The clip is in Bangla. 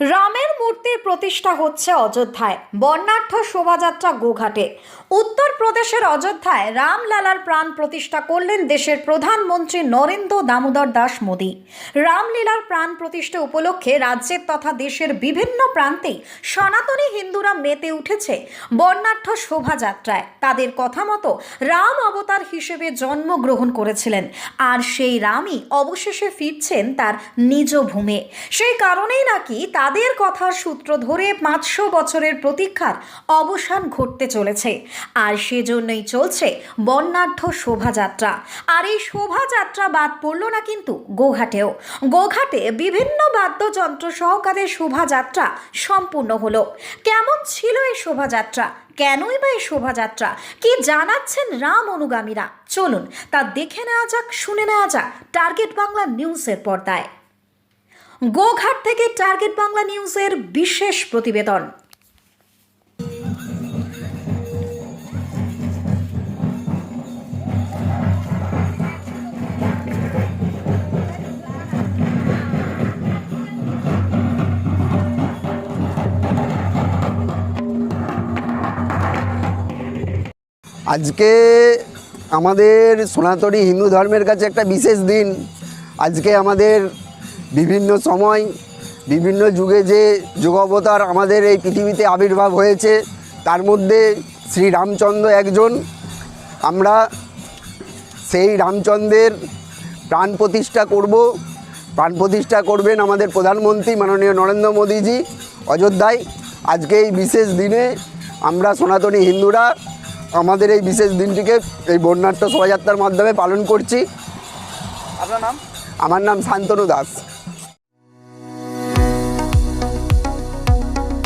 রামের মূর্তির প্রতিষ্ঠা হচ্ছে অযোধ্যায়। বর্ণাঢ্য শোভাযাত্রা গোঘাটে। উত্তরপ্রদেশের অযোধ্যায় রামলালার প্রাণ প্রতিষ্ঠা করলেন দেশের প্রধানমন্ত্রী নরেন্দ্র দামোদর দাস মোদী। রামলীলার প্রাণ প্রতিষ্ঠা উপলক্ষে রাজ্যের তথা দেশের বিভিন্ন প্রান্তেই সনাতনী হিন্দুরা মেতে উঠেছে বর্ণাঢ্য শোভাযাত্রায়। তাদের কথা মতো রাম অবতার হিসেবে জন্মগ্রহণ করেছিলেন আর সেই রামই অবশেষে ফিরছেন তার নিজ ভূমে। সেই কারণেই নাকি তাদের কথার সূত্র ধরে পাঁচশো বছরের প্রতীক্ষার অবসান ঘটতে চলেছে। আর সেজন্যই চলছে বর্ণাঢ্য শোভাযাত্রা। আর এই শোভাযাত্রা বাদ পড়ল না কিন্তু গোঘাটেও গোঘাটে বিভিন্ন বাদ্যযন্ত্র সহকারে শোভাযাত্রা সম্পূর্ণ হলো। কেমন ছিল এই শোভাযাত্রা? কেনই বা এই শোভাযাত্রা? কি জানাচ্ছেন রাম অনুগামীরা? চলুন তা দেখে নেওয়া যাক, শুনে নেওয়া যাক। টার্গেট বাংলা নিউজের পর্দায়। গোঘাট থেকে টার্গেট বাংলা নিউজের বিশেষ প্রতিবেদন। আজকে আমাদের সনাতনী হিন্দু ধর্মের কাছে একটা বিশেষ দিন। আজকে আমাদের বিভিন্ন সময় বিভিন্ন যুগে যে যুগাবতার আমাদের এই পৃথিবীতে আবির্ভাব হয়েছে তার মধ্যে শ্রী রামচন্দ্র একজন। আমরা সেই রামচন্দ্রের প্রাণ প্রতিষ্ঠা করব। প্রাণ প্রতিষ্ঠা করবেন আমাদের প্রধানমন্ত্রী মাননীয় নরেন্দ্র মোদীজি অযোধ্যায়। আজকে এই বিশেষ দিনে আমরা সনাতনী হিন্দুরা আমাদের এই বিশেষ দিনটিকে এই বর্ণাঢ্য শোভাযাত্রার মাধ্যমে পালন করছি। আপনার নাম? আমার নাম শান্তনু দাস।